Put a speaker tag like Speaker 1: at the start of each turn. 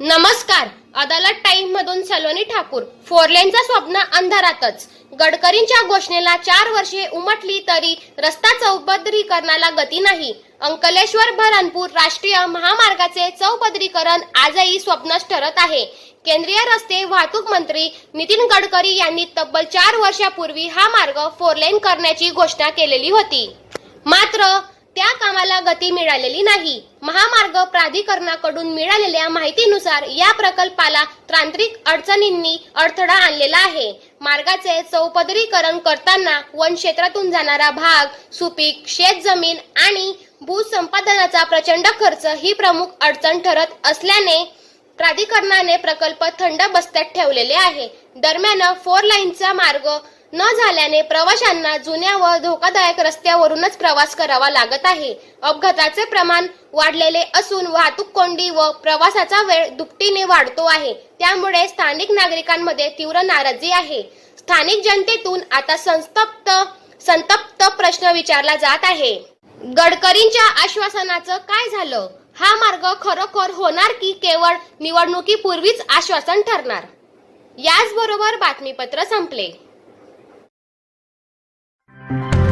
Speaker 1: नमस्कार. अदालत टाइम मधून सलोनी ठाकूर. फोरलेनचं स्वप्न अंधारातच. गडकरींच्या घोषणेला चार वर्षे उमटली तरी रस्ता चौपदरीकरणाला गती नाही. अंकलेश्वर भरणपूर राष्ट्रीय महामार्गाचे चौपदरीकरण आजही स्वप्नच ठरत आहे. केंद्रीय रस्ते वाहतूक मंत्री नितीन गडकरी यांनी तब्बल चार वर्षापूर्वी हा मार्ग फोरलेन करण्याची घोषणा केलेली होती. मात्र त्या कामाला गती मिळालेली नाही. महामार्ग प्राधिकरणाकडून मिळालेल्या माहितीनुसार या प्रकल्पाला तांत्रिक अडचणींनी अडथळा आणलेला आहे. मार्गाचे चौपदरीकरण करताना वन क्षेत्रातून जाणारा भाग सुपीक शेतजमीन आणि भूसंपादनाचा प्रचंड खर्च ही प्रमुख अडचण ठरत असल्याने प्राधिकरणाने प्रकल्प थंड बस्त्यात ठेवलेले आहे. दरम्यान फोर लाईनचा मार्ग न झाल्याने प्रवाशांना जुन्या व धोकादायक रस्त्यावरूनच प्रवास करावा लागत आहे. अपघाताचे प्रमाण वाढलेले असून वाहतूक कोंडी व प्रवासाचा वेळ दुपटीने वाढतो आहे. त्यामुळे स्थानिक नागरिकांमध्ये तीव्र नाराजी आहे. स्थानिक जनतेतून आता संतप्त संतप्त प्रश्न विचारला जात आहे. गडकरींच्या आश्वासनाचं काय झालं? हा मार्ग खरोखर होणार की केवळ निवडणुकीपूर्वीच आश्वासन ठरणार? याचबरोबर बातमीपत्र संपले. Thank you.